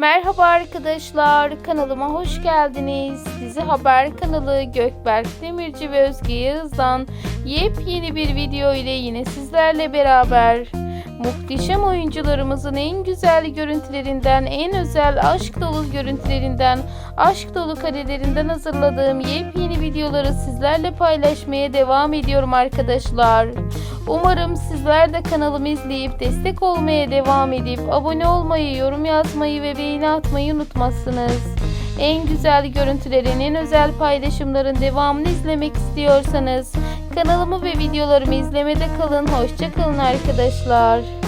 Merhaba arkadaşlar, kanalıma hoş geldiniz. Dizi Haber kanalı Gökberk Demirci ve Özge Yağız'dan yepyeni bir video ile yine sizlerle beraber. Muhteşem oyuncularımızın en güzel görüntülerinden, en özel aşk dolu görüntülerinden, aşk dolu karelerinden hazırladığım yepyeni videoları sizlerle paylaşmaya devam ediyorum arkadaşlar. Umarım sizler de kanalımı izleyip destek olmaya devam edip abone olmayı, yorum yazmayı ve beğeni atmayı unutmazsınız. En güzel görüntülerin, en özel paylaşımların devamını izlemek istiyorsanız kanalımı ve videolarımı izlemede kalın. Hoşça kalın arkadaşlar.